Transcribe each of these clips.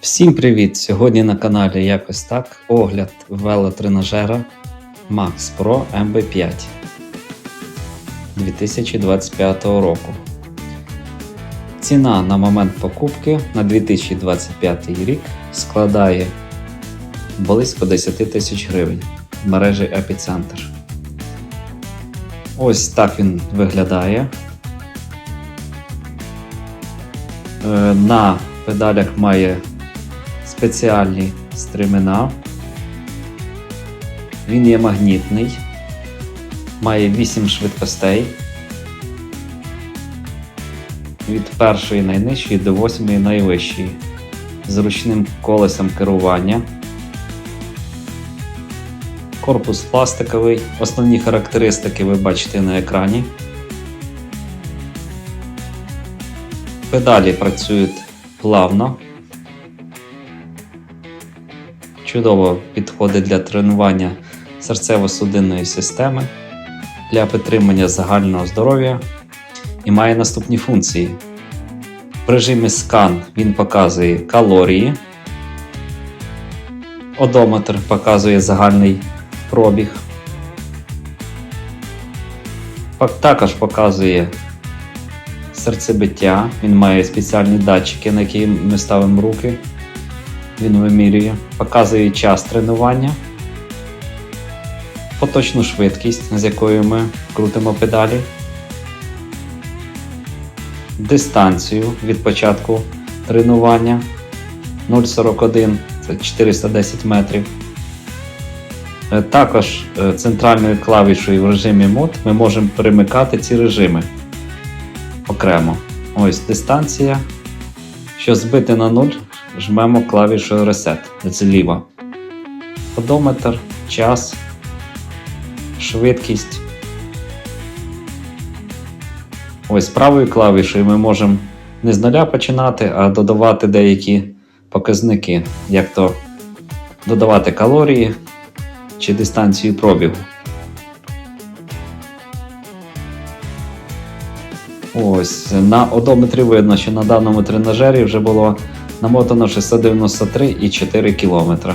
Всім привіт! Сьогодні на каналі якось так огляд велотренажера Max Pro MB5 2025 року. Ціна на момент покупки на 2025 рік складає близько 10 тисяч гривень в мережі Епіцентр. Ось так він виглядає. Е, На педалях має спеціальні стремена. Він є магнітний, має 8 швидкостей. Від першої найнижчої до восьмої найвищої. З ручним колесом керування. Корпус пластиковий. Основні характеристики ви бачите на екрані. Педалі працюють плавно. Чудово підходить для тренування серцево-судинної системи, для підтримання загального здоров'я і має наступні функції. В режимі скан він показує калорії. Одометр показує загальний пробіг. Також показує серцебиття. Він має спеціальні датчики, на які ми ставимо руки. Він вимірює, показує час тренування, поточну швидкість, з якою ми крутимо педалі, дистанцію від початку тренування 0,41 це 410 метрів. Е, Також е, центральною клавішою в режимі мод ми можемо перемикати ці режими окремо. Ось дистанція. Щоб збити на 0, жмемо клавішу Reset зліва. Одометр, час, швидкість. Ось правою клавішею ми можемо не з нуля починати, а додавати деякі показники, як то додавати калорії чи дистанцію пробігу. Ось на одометрі видно, що на даному тренажері вже було намотано 693,4 км.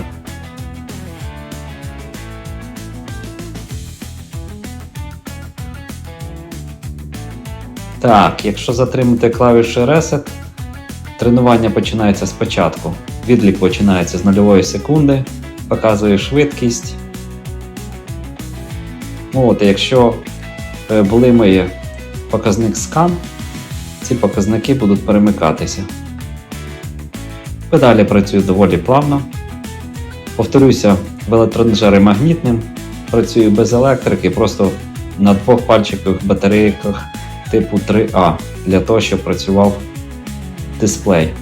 Так, якщо затримати клавішу Reset, тренування починається спочатку. Відлік починається з нульової секунди, показує швидкість. Ну, от, якщо е, були мої показник скан, ці показники будуть перемикатися. Педалі працюють доволі плавно. Повторюся, велотренажери магнітним, працюю без електрики, просто на двох пальчикових батарейках типу 3А для того, щоб працював дисплей.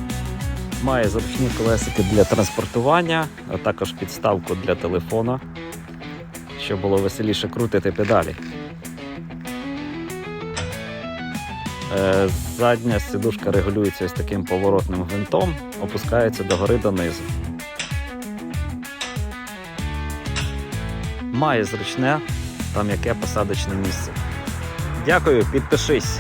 Має зручні колесики для транспортування, а також підставку для телефона, щоб було веселіше крутити педалі. Задня сидушка регулюється ось таким поворотним гвинтом, опускається догори донизу. Має зручне та м'яке посадочне місце. Дякую, підпишись.